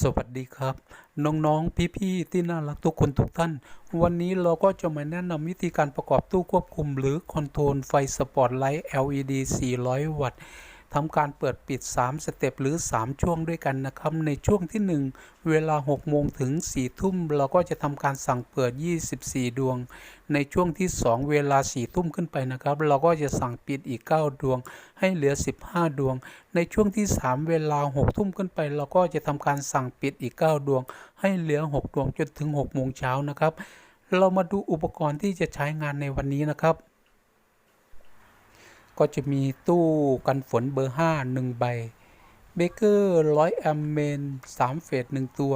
สวัสดีครับ น้องๆ พี่ๆ ที่น่ารักทุกคนทุกท่าน วันนี้เราก็จะมาแนะนำวิธีการประกอบตู้ควบคุมหรือคอนโทรลไฟสปอตไลท์ LED 400 วัตต์ ทำการเปิดปิด 3 สเต็ปหรือ 3 ช่วงด้วยกันนะครับในช่วงที่ 1 เวลา 6 โมงถึง 4 ทุ่ม เราก็จะทำการสั่งเปิด 24 ดวง ในช่วงที่ 2 เวลา 4 ทุ่มขึ้นไปนะครับ เราก็จะสั่งปิดอีก 9 ดวง ให้เหลือ 15 ดวง ในช่วงที่ 3 เวลา 6 ทุ่มขึ้นไป เราก็จะทำการสั่งปิดอีก 9 ดวง ให้เหลือ 6 ดวงจนถึง 6 โมงเช้านะครับ เรามาดูอุปกรณ์ที่จะใช้งานในวันนี้นะครับ ก็จะมีตู้กันฝนเบอร์ 5 1 ใบเบเกอร์100แอมเมน3เฟส1ตัว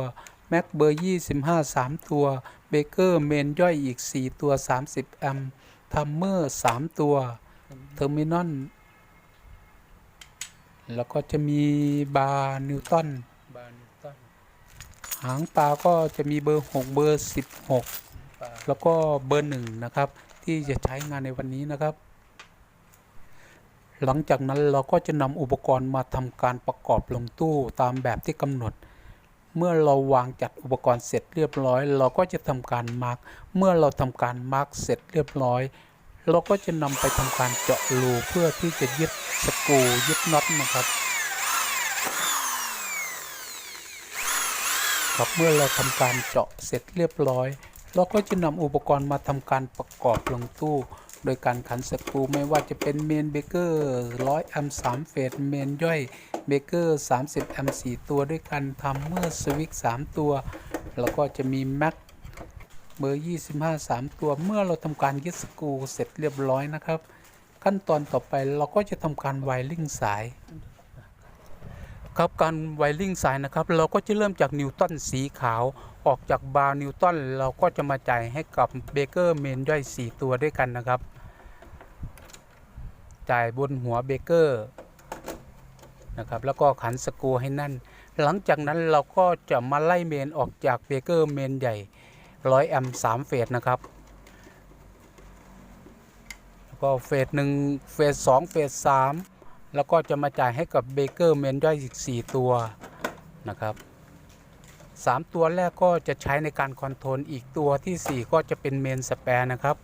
แม็กเบอร์ 25 3 ตัว เบเกอร์เมนย่อยอีก 4 ตัว 30 แอมป์ทัมเมอร์ 3 ตัว เทอร์มินอลแล้วก็จะมีบาร์นิวตันบาร์นิวตันหางปลาก็จะมีเบอร์ 6 เบอร์ 16 แล้วก็เบอร์ 1 นะครับ ที่จะใช้งานในวันนี้นะครับ หลังจากนั้นเราก็จะนำอุปกรณ์มาทำการประกอบลงตู้ตามแบบที่กำหนด เมื่อเราวางจัดอุปกรณ์เสร็จเรียบร้อย เราก็จะทำการมาร์กเมื่อเราทำการมาร์กเสร็จเรียบร้อย เราก็จะนำไปทำการเจาะรูเพื่อที่จะยึดสกรูยึดน็อตนะครับครับเมื่อเราทำการเจาะเสร็จเรียบร้อย เราก็จะนำอุปกรณ์มาทำการประกอบลงตู้ โดยการขันสกูไม่ว่าจะเป็นเมนเบเกอร์ 100 แอมป์ 3 เฟส เมนย่อยเบเกอร์ 30 แอมป์ 4 ตัวด้วยกันทำเมื่อสวิก 3 ตัว แล้วก็จะมีแม็กเบอร์ 25 3 ตัว เมื่อเราทำการยึดสกูเสร็จเรียบร้อยนะครับ ขั้นตอนต่อไปเราก็จะทำการไวริ่งสายครับการไวริ่งสายนะครับ เราก็จะเริ่มจากนิวตันสีขาวออกจากบาร์นิวตันเราก็จะมาจ่ายให้กับเบเกอร์เมนย่อย 4 ตัวด้วยกันนะครับ จ่ายบนหัวเบเกอร์นะครับแล้วก็ขันสกรูให้นั่น หลังจากนั้นเราก็จะมาไล่เมนออกจากเบเกอร์เมนใหญ่ 100 แอมป์3เฟสนะครับ แล้วก็เฟส1เฟส2เฟส3แล้วก็จะมาจ่ายให้กับเบเกอร์เมนย่อยอีก 4 ตัวนะครับ 3 ตัวแรกก็จะใช้ในการคอนโทรลอีกตัวทีสี่4 ก็จะเป็นเมนสแปร์นะครับ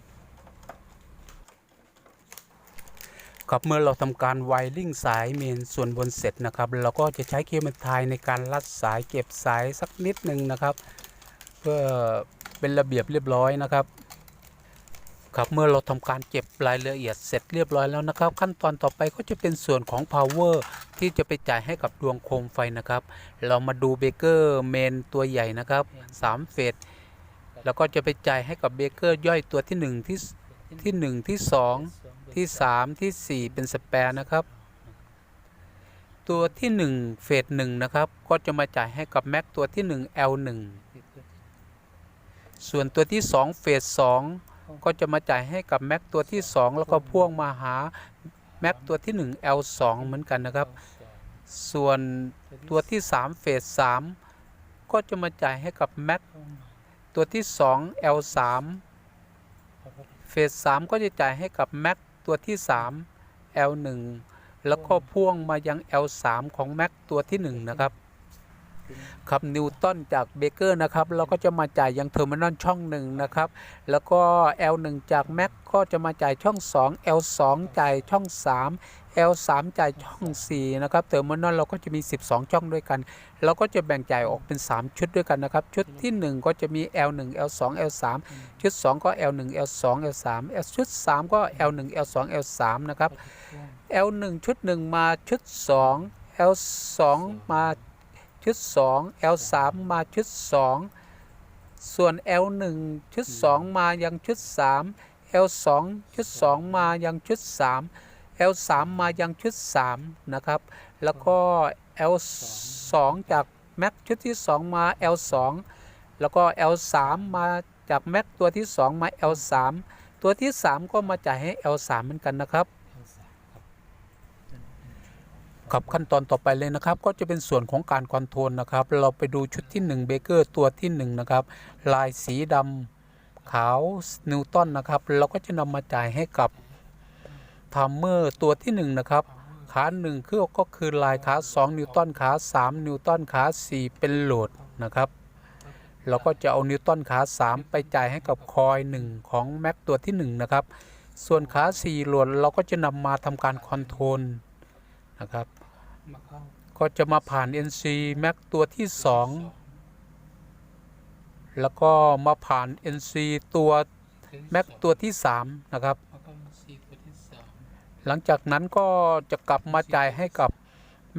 ครับเมื่อเราทำการไวริ่งสายเมนส่วนบนเสร็จนะครับ เราก็จะใช้เคเบิลไทยในการลัดสายเก็บสายสักนิดหนึ่งนะครับ เพื่อเป็นระเบียบเรียบร้อยนะครับ ครับเมื่อเราทำการเก็บรายละเอียดเสร็จเรียบร้อยแล้วนะครับ ขั้นตอนต่อไปก็จะเป็นส่วนของ power ที่จะไปจ่ายให้กับดวงโคมไฟนะครับ เรามาดูเบเกอร์เมนตัวใหญ่นะครับ3เฟสแล้วก็จะไปจ่ายให้กับเบเกอร์ย่อยตัวที่ 1 ที่ที่ 1 ที่ 2 ที่ 3 ที่ 4 เป็นสแปร์นะครับ ตัวที่ 1 เฟส1นะครับ ก็จะมาจ่ายให้กับแม็กตัวที่ 1 L1 ส่วนตัวที่ 2 เฟส2ก็จะมาจ่ายให้กับแม็กตัวที่ 2 แล้วก็พ่วงมาหาแม็กตัวที่ 1 L2 เหมือนกันนะครับ ส่วนตัวที่ 3 เฟส3ก็จะมาจ่ายให้กับแม็กตัวที่ 2 L3 เฟส3ก็จะจ่ายให้กับแม็ก ตัวที่ 3 L1 แล้วก็พ่วงมายัง L3 ของแม็กตัวที่ 1 นะครับครับนิวตันจากเบเกอร์นะครับเราก็จะมาจ่ายยังเทอร์มินอลช่องหนึ่งนะครับ แล้วก็ L1 จากแม็กก็จะมาจ่ายช่อง 2 L2 จ่ายช่อง 3 L3 จ่ายช่อง 4 นะครับเทอร์มินอลเราก็จะมี 12 ช่องด้วยกัน เราก็จะแบ่งจ่ายออกเป็น 3 ชุดด้วยกันนะครับ ชุดที่ 1 ก็จะมี L1 L2 L3 ชุด 2 ก็ L1 L2 L3 ชุด 3 ก็ L1 L2 L3 นะครับ L1 ชุด 1 มาชุด 2 L2 มาชุด 2 L3 มาชุด 2 ส่วน L1 ชุด 2 มายังชุด 3 L2 ชุด 2 มายังชุด 3 L3 มายังชุด 3 นะครับ แล้วก็ L2 จากแม็กชุดที่ 2 มา L2 แล้วก็ L3 มาจากแม็กตัวที่ 2 มา L3 ตัวที่ 3 ก็มาจ่ายให้ L3 เหมือนกันนะครับครับขั้นตอนต่อไปเลยนะครับ ก็จะเป็นส่วนของการคอนโทรลนะครับ เราไปดูชุดที่1เบเกอร์ตัวที่1นะครับลายสีดำขาวนิวตันนะครับ เราก็จะนำมาจ่ายให้กับ ทัมเมอร์ตัวที่ 1 นะครับขาหนึ่งคือก็คือลายขา2 นิวตันขา 3 นิวตันขา 4 เป็นโหลดนะครับ เราก็จะเอานิวตันขา 3 ไปจ่ายให้กับคอย 1 ของแม็กตัวที่ 1 นะครับ ส่วนขา 4 โหลดเราก็จะนำมาทำการคอนโทรลนะครับ ก็จะมาผ่าน NC Max ตัวที่ 2 แล้วก็มาผ่าน NC ตัว Max ตัวที่ 3 นะครับ มาเข้าซีตัวที่สาม หลังจากนั้นก็จะกลับมาจ่ายให้กับ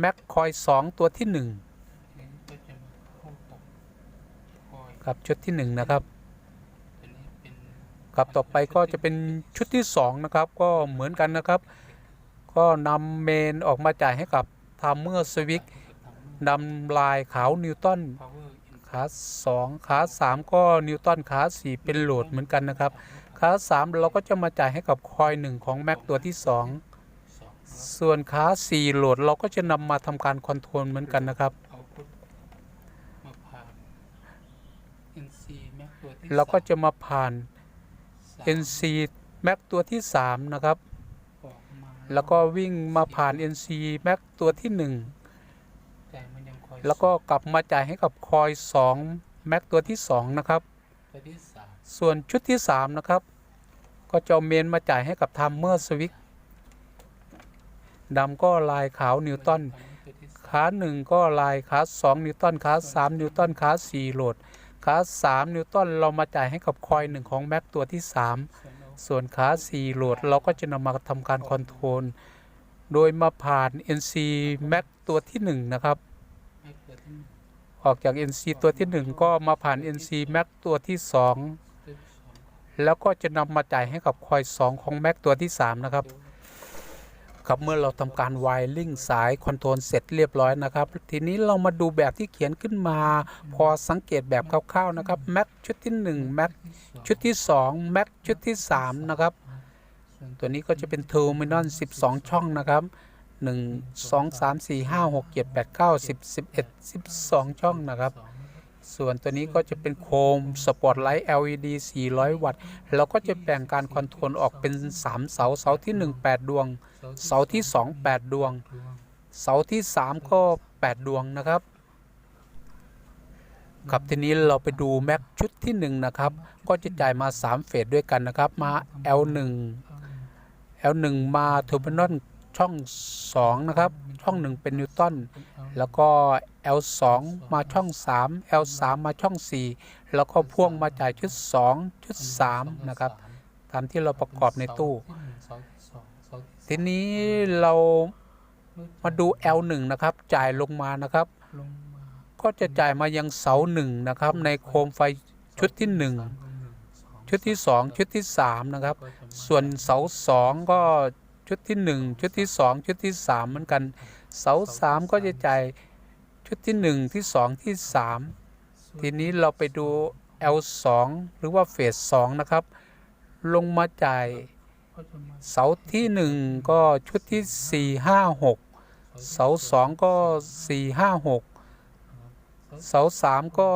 Mac คอย 2 ตัวที่นี้ก็จะมาเข้ากับคอย1ครับชุดที่ 1 นะครับตัวนี้เป็นครับต่อไปก็จะเป็นชุดที่ 2 นะครับ ก็เหมือนกันนะครับ ก็นำเมนออกมาจ่ายให้กับทามเมอร์สวิกนำลายขาวนิวตันพาวเวอร์อินขา2ขา3 ก็นิวตันขา4เป็นโหลดเหมือนกันนะครับ ขา3เราก็จะมาจ่ายให้กับคอย 1 ของ Mac ตัวที่2สองส่วนขา4โหลดเราก็จะนำมาทำการคอนโทรลเหมือนกันนะครับเอาพุทมาผ่าน NC แม็กตัวที่เราก็จะมาผ่านสาม NC Mac ตัวที่ 3 นะครับ แล้วก็วิ่งมาผ่าน NC Mac ตัวที่แต่มันยังคอย1แล้วก็กลับมาจ่ายให้กับคอย 2 Mac ตัวที่ 2 นะครับตัวที่ ส่วนชุดที่ 3 นะครับ ก็จะเอาเมนมาจ่ายให้กับทัมเมอร์สวิกดำก็ลายขาวนิวตันขาหนึ่งก็ลายขา2นิวตันขา3นิวตันขา4โหลดขา3นิวตันเรามาจ่ายให้กับคอยหนึ่งของแม็กตัวที่3ส่วนเอาส่วนขา4โหลดเราก็จะนำมาทำการคอนโทรลโดยมาผ่าน NC Max ตัวที่ 1 นะครับแม็กตัวที่หนึ่งออกจาก NC ตัวที่ 1 ก็มาผ่าน NC Max ตัวที่2ตัวที่สอง แล้วก็จะนำมาจ่ายให้กับคอย 2 ของ Max ตัวที่ 3 นะครับครับเมื่อเราทำการไวริ่งสายคอนโทรลเสร็จเรียบร้อยนะครับ ทีนี้เรามาดูแบบที่เขียนขึ้นมา พอสังเกตแบบคร่าวๆนะครับ Max ชุดที่1 Max ชุดที่2 Max ชุดที่ 3 นะครับ ตัวนี้ก็จะเป็นเทอร์มินอล12 ช่องนะครับ1 2 3 4 5 6 7 8 9 10 11 12 ช่องนะครับ ส่วนตัวนี้ก็จะเป็นโคมสปอตไลท์ LED 400 วัตต์เราก็จะแบ่งการคอนโทรลออกเป็น 3 เสา เสาที่ 1 8 ดวง เสาที่ 2 8ดวงดวง เสาที่ 3 ก็ 8 ดวงนะครับครับทีนี้เราไปดูแม็กชุดที่ 1 นะครับ ก็จะจ่ายมา 3 เฟสด้วยกันนะครับ มา L1 L1 มาเทอร์มินอล ช่อง 2 นะครับ ช่อง 1 เป็นนิวตันแล้วก็ L2 มาช่อง 3 L3 มาช่อง 4 แล้วก็พ่วงมาจ่ายชุด 2 ชุด 3 นะครับ ตามที่เราประกอบในตู้เสาที่สองเสาที่ทีนี้เรามาดู L1 นะครับ จ่ายลงมานะครับลงมาก็จะจ่ายมายังเสาหนึ่งนะครับ ในโคมไฟชุดที่1สามลงหนึ่งสองชุดที่ 2 ชุดที่ 3 นะครับก็จะมาส่วนเสา 2 ก็ ชุดที่ 1 ชุดที่ 2 ชุดที่ 3 เหมือนกัน เสา3ก็จะจ่ายชุดที่ 1 ที่ 2 ที่ 3 ทีนี้เราไปดู L2 หรือว่าเฟส2นะครับ ลงมาจ่ายก็จะมาเสาที่ 1 ก็ชุดที่ 4 5 6 เสา 2 ก็ 4 5 6 เสา 3 ก็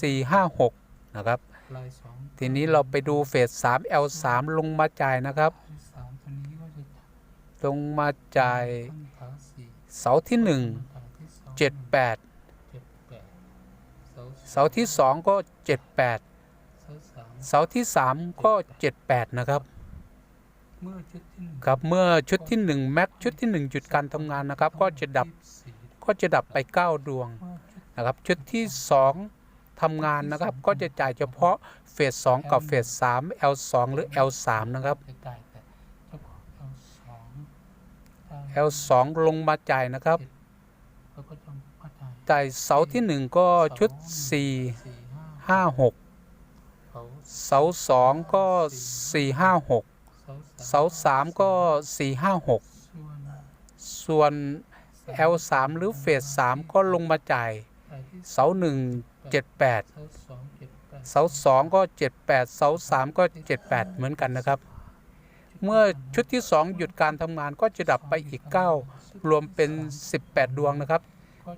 4 5 6 นะครับลายสองทีนี้เราไปดูเฟส3 L3 ลงมาจ่ายนะครับ ลายสามตัวนี้ก็จะ ลงมาจ่ายตั้งขาสี่เสาที่1ขาที่สอง78เจ็ดแปดเสาเสาที่2ก็78เสาสามเสาที่3ก็78นะครับเมื่อชุดที่หนึ่งครับเมื่อชุดที่1แม็กชุดที่1หยุดการทำงานนะครับ ก็จะดับสี่ก็จะดับไป9ดวงเมื่อชุดนะครับชุดที่2ทำงานนะครับก็จะจ่ายเฉพาะเฟส2กับเฟส3 L2 หรือ L3 นะครับจะจ่ายแต่เฉพาะ L สอง L2 ลงมาจ่ายนะครับแล้วก็จะมาจ่ายจ่ายเสาที่ 1 ก็ชุด4สี่ห้า5 6เสาเสา 2 ก็ 4 5 6 เสาสามเสา3ก็ 4 5 6ส่วนส่วน L3 หรือเฟส3ก็ลงมาจ่ายจ่ายที่เสา 1 78เสาสองเจ็ดแปดเสา 2 ก็ 78 เสา 3 ก็ 78 เหมือนกันนะครับ เมื่อชุดที่ 2 หยุดการทำงานก็จะดับไปอีก 9 รวมเป็น 18 ดวงนะครับ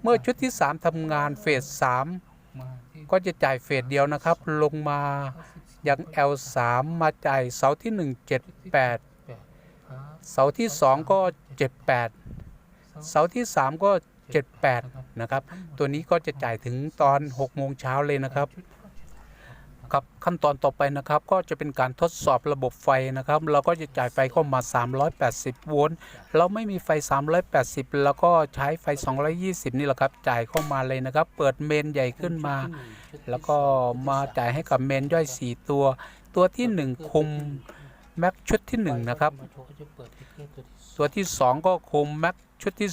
เมื่อชุดที่ 3ทำงานเฟส3มาที่ก็จะจ่ายเฟสเดียวนะครับ ลงมายัง L3 มาจ่ายเสาที่ 1 78แปดครับเสาที่ 2 ก็ 78 เสาที่ 3 ก็ 78 นะครับ ตัวนี้ก็จะจ่ายถึงตอน 6 โมงเช้าเลยนะครับ ครับขั้นตอนต่อไปนะครับก็จะเป็นการทดสอบระบบไฟนะครับ เราก็จะจ่ายไฟเข้ามา 380 โวลต์เราไม่มีไฟ 380 แล้วก็ใช้ไฟ 220 นี่แหละครับ จ่ายเข้ามาเลยนะครับ เปิดเมนใหญ่ขึ้นมา แล้วก็มาจ่ายให้กับเมนย่อย 4 ตัว ตัวที่ 1 คุมแม็กชุดที่ 1 นะครับ ตัวที่ 2 ก็คุมแม็กชุดที่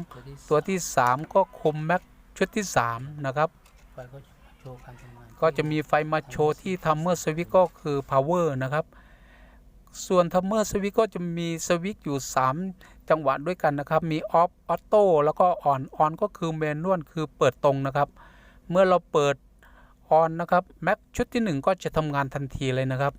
2 ตัวที่ 3 ก็คุมแม็กชุดที่ 3 นะครับไฟ ก็จะมีไฟมาโชว์ที่ทัมเมอร์สวิตก็คือ power นะครับ ส่วนทัมเมอร์สวิตก็จะมีสวิตอยู่ 3 จังหวะด้วยกันนะครับ มี off auto แล้วก็ on on ก็คือเมนนวลคือเปิดตรงนะครับ เมื่อเราเปิด on นะครับแม็กชุดที่ 1 ก็จะทำงานทันทีเลยนะครับ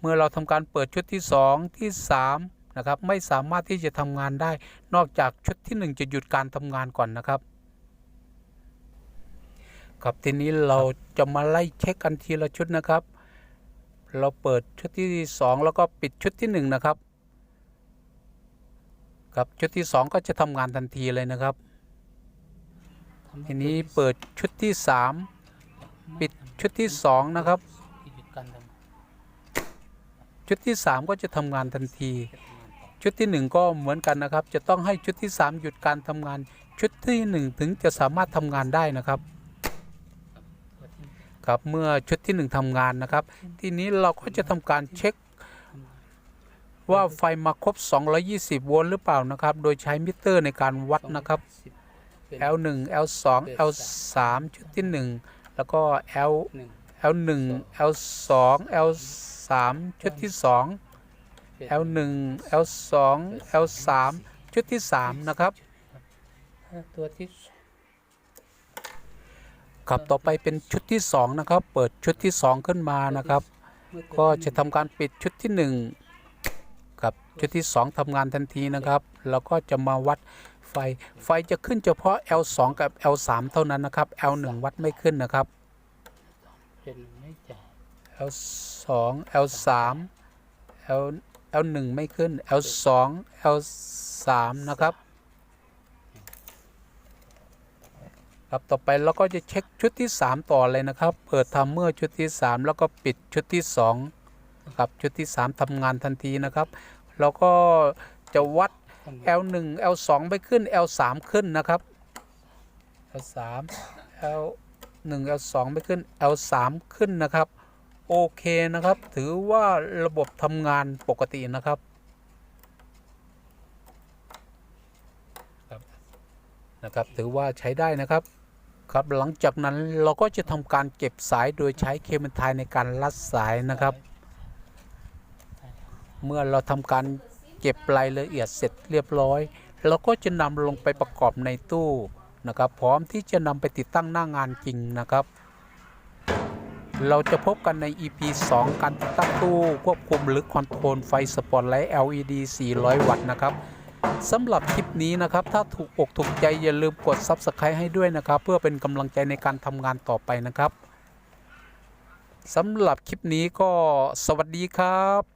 เมื่อเราทำการเปิดชุดที่ 2 ที่ 3 นะครับ ไม่สามารถที่จะทำงานได้ นอกจากชุดที่ 1 จะหยุดการทำงานก่อนนะครับ ครับทีนี้เราจะมาไล่เช็คกันทีละชุดนะครับ เราเปิดชุดที่ 2 แล้วก็ปิดชุดที่ 1 นะครับ ครับชุดที่ 2 ก็จะทำงานทันทีเลยนะครับ ทีนี้เปิดชุดที่ 3 ปิดชุดที่ 2 นะครับที่หยุดการทำงานชุดที่ 3 ก็จะทำงานทันที ชุดที่ 1 ก็เหมือนกันนะครับ จะต้องให้ชุดที่ 3 หยุดการทำงานชุดที่ 1 ถึงจะสามารถทำงานได้นะครับตัวที่ ครับเมื่อชุดที่ 1ทำงานนะครับ ทีนี้เราก็จะทำการเช็ค ว่าไฟมาครบ 220 โวลต์หรือเปล่านะครับ โดยใช้มิเตอร์ในการวัดนะครับสิบเป็น L1 L2 L3 ชุดที่ 1 แล้วก็ L หนึ่ง L1 L2 L3 ชุดที่ 2 L1 L2 L3 ชุดที่ 3 นะครับ ตัวที่ ครับต่อไปเป็นชุดที่2นะครับ เปิดชุดที่ 2 ขึ้นมานะครับเมื่อตัวก็ที่จะทำการปิดชุดที่1ครับชุดที่ 2ทำงานทันทีนะครับ แล้วก็จะมาวัดไฟ ไฟจะขึ้นเฉพาะ L2 กับ L3 เท่านั้นนะครับ L1 วัดไม่ขึ้นนะครับเป็นไม่จ่าย L2 L3 L L1 ไม่ขึ้น L2 L3 นะครับ ครับต่อไปเราก็จะเช็คชุดที่ 3 ต่อเลยนะครับ เปิดทัมเมอร์ชุดที่ 3 แล้วก็ปิดชุดที่2ครับชุดที่ 3ทำงานทันทีนะครับแล้วก็จะวัดทำงาน L1 L2 ไปขึ้น L3 ขึ้นนะครับ L3 L1 L2 ไปขึ้น L3 ขึ้นนะครับโอเคนะครับ ถือว่าระบบทำงานปกตินะครับนะครับ ถือว่าใช้ได้นะครับ ครับหลังจากนั้นเราก็จะทำการเก็บสายโดยใช้เคเบิลไทยในการลัดสายนะครับ เมื่อเราทำการเก็บรายละเอียดเสร็จเรียบร้อย เราก็จะนำลงไปประกอบในตู้นะครับ พร้อมที่จะนำไปติดตั้งหน้างานจริงนะครับ เราจะพบกันใน EP 2 การติดตั้งตู้ควบคุมหรือคอนโทรลไฟสปอตไลท์ LED 400 วัตต์นะครับ สำหรับคลิปนี้นะครับ ถ้าถูกอกถูกใจอย่าลืมกด Subscribe ให้ด้วยนะครับ เพื่อเป็นกำลังใจในการทำงานต่อไปนะครับสำหรับคลิปนี้ก็สวัสดีครับ